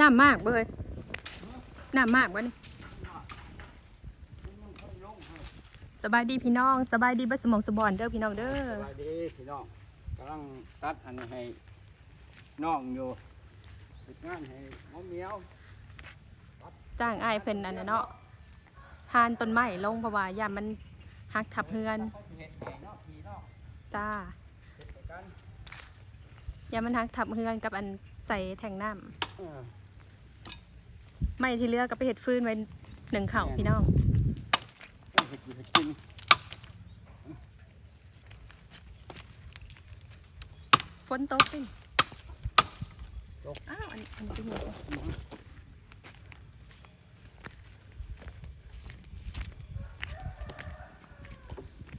น้ำมากเบ้ยน้ำมากวะนี่สบายดีพี่น้องสบายดีบัสมองสบอนเด้อพี่น้องเด้อสบายดีพี่น้องกำลังตัดอันนี้ให้น้องอยู่ติดงานให้น้องเหมียวจ้างอ้ายเพิ่นอันนั้นเนาะทานต้นไม้ลงเพราะว่ายามมันหักทับเฮือนเขาสิเฮ็ดให้เนาะพี่น้องจ้าเฮ็ดไปกันยามมันหักทับเฮือนกับอันใส่แทงน้เออำ ไม่ที่เหลือก็ไปเห็ดฟืนไว้หนึ่งเข่าวพี่น้องเฮ็ดอยู่เฮ็ดกินฝนตกเป็นอ้าวอันนี้อันนี้คือหัว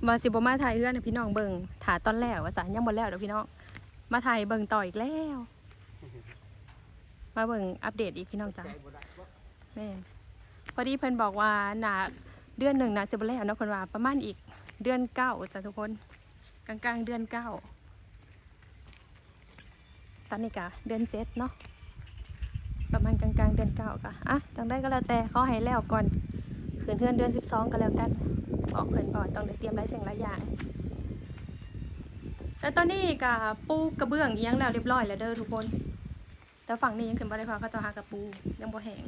มาสิบมาถ่ายเฮือนให้พี่น้องเบิ่งถ่าตอนแรกว่าสารยังบ่แล้วเดี๋ยวพี่น้อง มาถ่ายเบิ่งต่ออีกแล้ว มาเบิ่งอัปเดตอีกพี่น้องจ้าใจบ่ได้บ่ แม่นพอดีเพิ่นบอกว่าหนาเดือนหนึ่งนาสิบแล้วเนาะเพิ่นว่าประมาณอีกเดือนเก้าจ้ะทุกคนกลางกลางๆเดือนเก้าตอนนี้กะเดือนเจ็ดเนาะประมาณกลางกลางๆเดือนเก้าค่ะอะจังได้ก็แล้วแต่เขาให้แล้วก่อนคืนเทือนเดือนสิบสองก็แล้วกันบอกเพิ่นบอกต้องได้เตรียมหลายสิ่งหลายอย่างแล้วตอนนี้กะปูกระเบื้องอิหยังแล้วเรียบร้อยแล้วเด้อทุกคน แต่ฝั่งนี้ยังขึ้นบ่ได้พราเขาจะหากระปูยังบ่แห้ง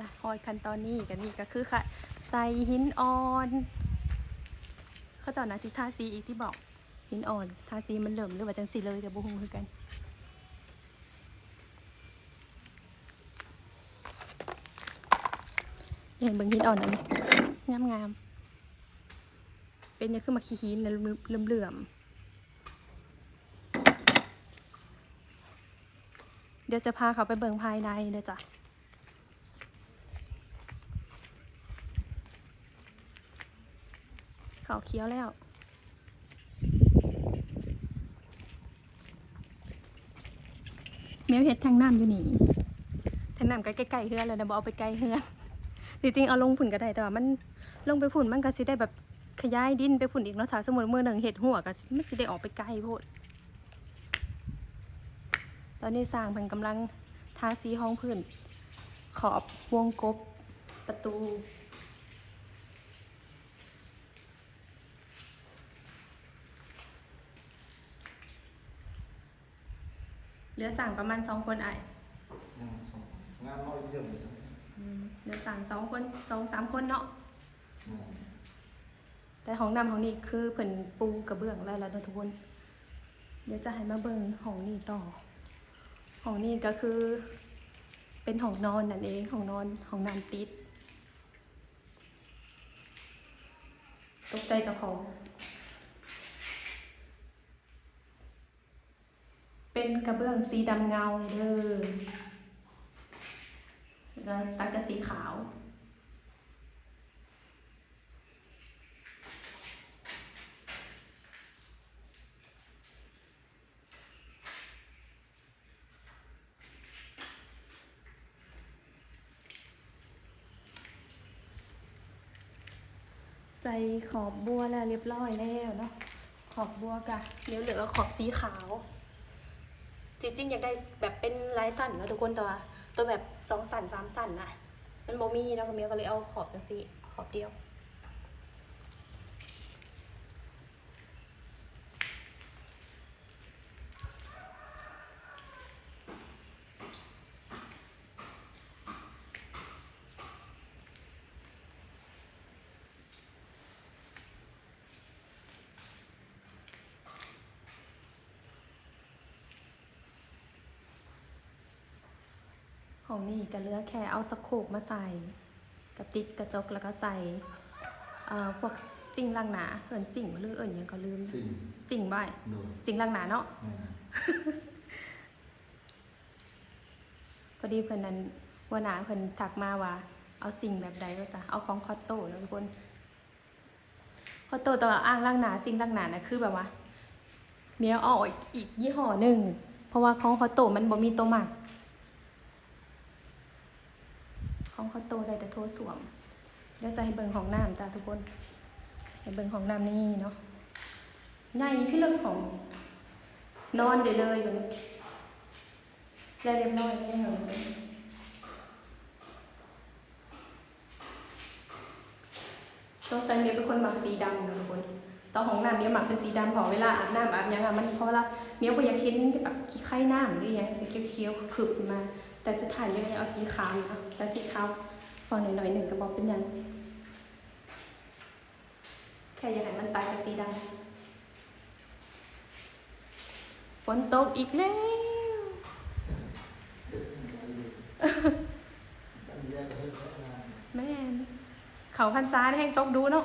ได้พอยขั้นตอนนี้กันนี่ก็คือค่ะ ใส่หินอ่อนเขาเจ้านะจิทาสีอีกที่บอกหินอ่อนทาสีมันเหลิ่มหรือว่าจังสีเลยกับบุ้งคือกันเห็นเบิ่งหินอ่อนอันนี้งามงามๆเป็นเนี่ยคือมาขี้หินนะเหลื่อมเดี๋ยวจะพาเขาไปเบิ่งภายในเด้อจ้ะ เขาเคี้ยวแล้ว เมียวเห็ดทางน้ำอยู่นี่ทางน้ำก็ใกล้ๆเฮือนเลยนะบอเอาไปไกลเฮือนจริงๆเอาลงผุ่นก็ได้แต่ว่ามันลงไปผุ่นมันก็สิได้แบบขยายดินไปผุ่นอีกเนาะถ้าสมมติมือหนึ่งเห็ดหัวก็มันสิได้ออกไปไกลโพดตอนนี้สร้างเพิ่นกำลังทาสีห้องพื้น ขอบวงกบประตู เหลือสั่งประมาณสองคนไอ้งานสองงานน้อยเยี่ยมเหลือสั่งสองคนสองสามคนเนาะแต่ห้องน้ำห้องนี้คือเพิ่นปูกระเบื้องแล้วล่ะเนาะทุกคน เดี๋ยวจะให้มาเบิ่งห้องนี้ต่อ ห้องนี้ก็คือ เป็นห้องนอนนั่นเองห้องนอนห้องน้ำติด ตกใจเจ้าของ เป็นกระเบื้องสีดำเงาเด้อแล้วตัดกับสีขาวใส่ขอบบัวแล้วเรียบร้อยแล้วเนาะขอบบัวกะเดี๋ยวเหลือขอบสีขาว จริงๆอยากได้แบบเป็นลายสั้นเนาะทุกคนแต่ว่าตัวแบบสองสั้นสามสั้นนะมันโมมีแล้วก็เมียก็เลยเอาขอบจังสีขอบเดียว ของนี่ก็เหลือแค่เอาสโคปมาใส่กับติดกระจกแล้วก็ใส่เอ่อพวกสิ่งล่างหนาเอินสิ่งหรือเอินหยังก็ลืมสิ่งสิ่งใบหนูสิ่งล่างหนาเนาะอืมพอดีเพิ่นนั้นว่าหนาเพิ่นถักมาว่า เอาสิ่งแบบใดก็จะเอาของคอตโต้เนาะทุกคนคอตโต้ตัวอ้างล่างหนาสิ่งล่างหนานะคือแบบว่าเมียเอาออกอีกยี่ห้อหนึ่งเพราะว่าของคอตโต้มันบ่มีตัวหมัก ของคอตโตได้แต่โทสวมเดี๋ยวจะให้เบิ่งของน้ำจ้าทุกคน ให้เบิ่งของน้ำนี่เนาะใหญ่พี่เลิกของนอนได้เลยแบบนี้ได้เรียบร้อยแน่นอนสงสัยเมียเป็นคนหมักสีดำนะทุกคนตอนของน้ำเมียหมักเป็นสีดำพอเวลาอาบน้ำอาบยังอะมันเพราะว่าเมียบ่อยากเห็นแบบขี้ไข่น้ำหรือยังสีเขียวๆขึ้นมา แต่สุดท้ายยก็ยังเอาสีขาวนะแต่สีขาวฟองหน่อยๆหนึ่งก็บอกเป็นยังแค่อยากให้มันตายกับสีดำฝนตกอีกแล้วแม่เขาพันซ้าได้แห้งตกดูเนาะ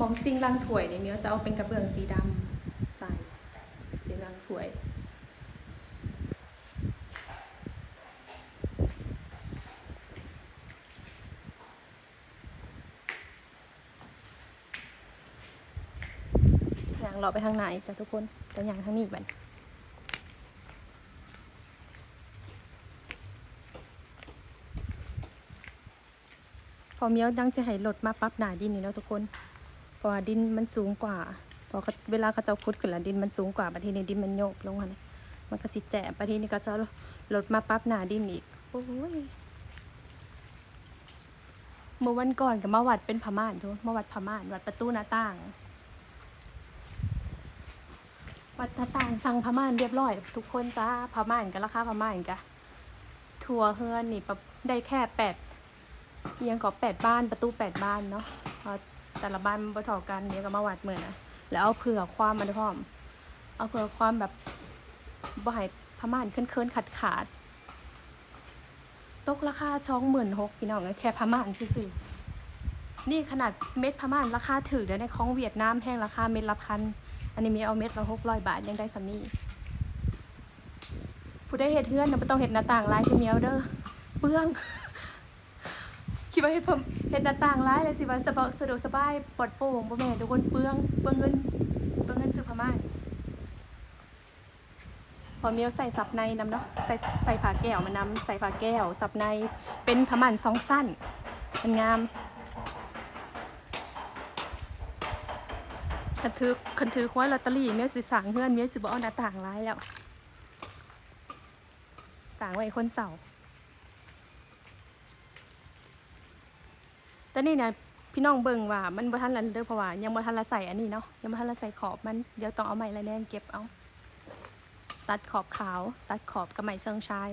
มองซิงลังถวยนี่เมียจะเอาเป็นกระเบื้องสีดำใส่ซิงลังถวยอย่างเราไปทางไหนจ้ะทุกคนแต่อย่างทางนี้บันพอเมียวยังจะให้รถมาปั๊บหนาดินนี่เนาะทุกคน ราะว่าดินมันสูงกว่าพอเขาเวลาเขาจะเอาพุดขึ้นแล้วดินมันสูงกว่าประเทศนี้ดินมันโยกลงค่ะนะมันก็สิแจมประเทศนี้ก็จะลดมาปั๊บหนาดินอีกโอ้ยเมื่อวันก่อนกับมาวัดเป็นพม่านทุกมาวัดพม่านวัดประตูหน้าต่าง วัดหน้าต่างสั่งพม่านเรียบร้อย ทุกคนจ้าพม่านกันราคาพม่านกันทัวเฮือนนี่ได้แค่แปดเอียงก็แปดบ้านประตูแปดบ้านเนาะ แต่ละบ้านมันบ่เท่ากันเนี่ยก็มาวัดเหมือนนะแล้วเอาเผื่อความมาด้วยพร้อม เอาเผื่อความแบบบ่ให้พม่านเคินๆขาดขาดตกราคาสองหมื่นหกพี่น้องแค่พม่านซื่อๆนี่ขนาดเม็ดพม่านราคาถือแล้วในของเวียดนามแพงราคาเม็ดละพันอันนี้มีเอาเม็ดละหกร้อยบาทยังได้สำนีผู้ได้เห็ดเฮือนนะไม่ต้องเห็ดหน้าต่างลายเมียวเด้อเปลือง คิดว่าเห็ดเพิ่มเห็ดหน้าต่างลายเลยสิว่าสบสะดวกสบายปลอดโปร่งบ่แม่นทุกคนเปลืองเปลืองเงินเปลืองเงินซื้อผ้าม่านพอเมียวใส่สับในน้ำเนาะใส่ใส่ผ้าแก้วมานำใส่ผ้าแก้ว สับในเป็นผ้าม่านสองสั้นมันงามคันถือคันถือคว้าลอตเตอรี่เมียสิสั่งเพื่อนเมียสิบ่เอาหน้าต่างร้ายแล้วสั่งไว้คนเสา แต่นี่นะพี่น้องเบิ่งว่ามันบ่ทันละเด้อเพราะว่ายังบ่ทันละใส่อันนี้เนาะยังบ่ทันละใส่ขอบมันเดี๋ยวต้องเอาไม้ละแนนเก็บเอา ตัดขอบขาว ตัดขอบกับไม้เชิงชาย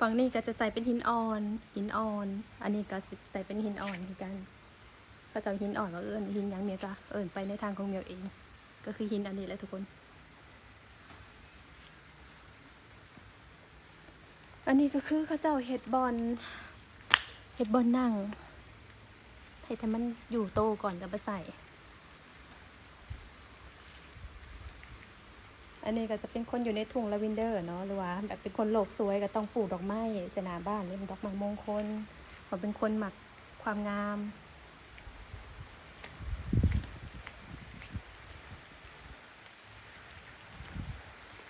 ฝั่งนี้ก็จะใส่เป็นหินอ่อน หินอ่อน อันนี้ก็ใส่เป็นหินอ่อนเหมือนกัน ก็จะเอาหินอ่อนก็เอิญหินยังเมียจ้ะเอิญไปในทางของเมียวเอง ก็คือหินอันนี้แหละทุกคน อันนี้ก็คือเขาเจ้าเห็ดบอลเห็ดบอลนั่งให้แต่มันอยู่โตก่อนจะไปใส่ อันนี้ก็จะเป็นคนอยู่ในถุงลาเวนเดอร์เนาะหรือว่าแบบเป็นคนโลกสวยก็ต้องปลูกดอกไม้ใส่หน้าบ้านเล่นดอกไม้มงคลเขาเป็นคนหมักความงาม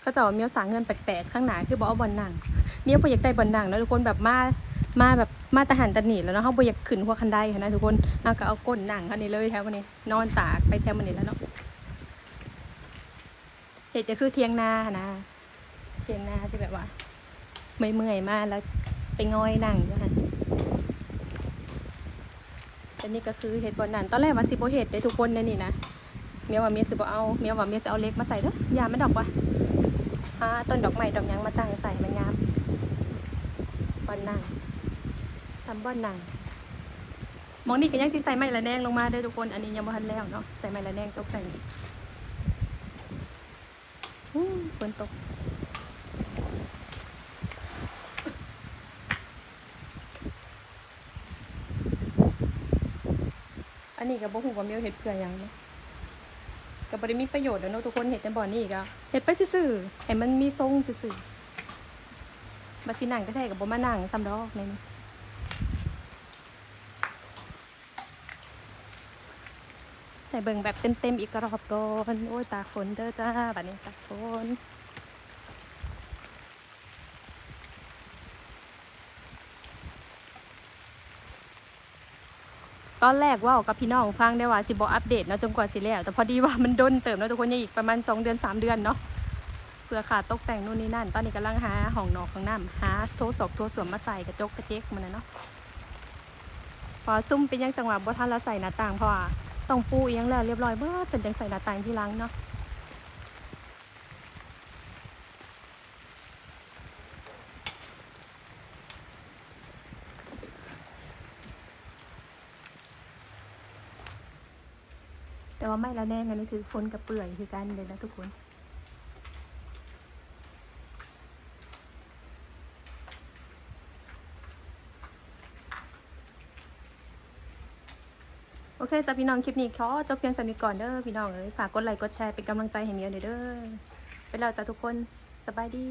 ก็จะว่าเมียวสางเงินแปลกๆข้างหนาคือบอกเอาบอลหนังเมียวบ่อยากได้บอลหนังแล้วทุกคนแบบมามาแบบมาตะหันตะหนีแล้วเนาะเขาบอยากขึ้นหัวคันไดค่ะนะทุกคนเอาก็เอาก้นหนังเขานี่เลยแถววันนี้ นอนตากไปแถววันนี้แล้วเนาะ เหตุจะคือเทียงนานะ เทียงนาที่แบบว่าเมื่อยๆมากแล้วไปง่อยนั่งอยู่หันแต่นี่ก็คือเห็ดบอลนั่นตอนแรกว่าสิบเห็ดได้ทุกคนในนี่นะเมียว่าเมียสิบเอาเมียว่าเมียจะเอาเล็กมาใส่เด้อยามันดอกวะหาต้นดอกไม้ดอกยังมาตั้งใส่มันงามบอลนั่งทำบอนนั่งมองนี่ก็ยังสิใส่ไม้ละแนงลงมาเด้ทุกคน อันนี้ยังบ่ทันแล้วเนาะใส่ไม้ละแนงตกแต่งอีกอู้ ฝนตก อันนี้ก็บ่ฮู้ว่ามียวเฮ็ดเพื่อหยังเนาะก็บ่ได้มีประโยชน์เด้อเนาะทุกคนเฮ็ดแต่บ่อนี่ก็เฮ็ดไปซื่อๆให้มันมีทรงซื่อๆบัดสินั่งก็แท้ก็บ่มานั่งซ้ำดอกในนี้ให้ เบิ่งแบบเต็มๆอีกรอบก่อนโอ้ยตากฝนเด้อจ้าบัดนี้ตากฝนตอนแรกว่ากับพี่น้องฟังได้ว่าสิบออัปเดตเนาะจนกว่าสิแล้ว แต่พอดีว่ามันดนเติมเนาะทุกคนยังอีกประมาณ 2 เดือน 3 เดือนเนาะเพื่อขาดตกแต่งนู่นนี่นั่น ตอนนี้กำลังหาห้องนอกของน้ำหาโทรศกโทสวมมาใส่กระจกกระเจ๊กมันนะเนาะพอซุ่มเป็นยังจังหวะบ่ทันละใส่หน้าต่างพราะว่า ต้องปูเอียงแล้วเรียบร้อยเบิดเป็นจังใส่หน้าต่างที่ล้างเนาะแต่ว่าไม่ละแน่กันนี่คือฝนกับเปื่อยคือกันเลยนะทุกคน โอเคจ้าพี่น้องคลิปนี้ขอจบเพียงสำนีก่อนเด้อพี่น้องเอ้ยฝากกดไลค์กดแชร์เป็นกำลังใจให้เมียเด้อไปแล้วจ้าทุกคนสบายดี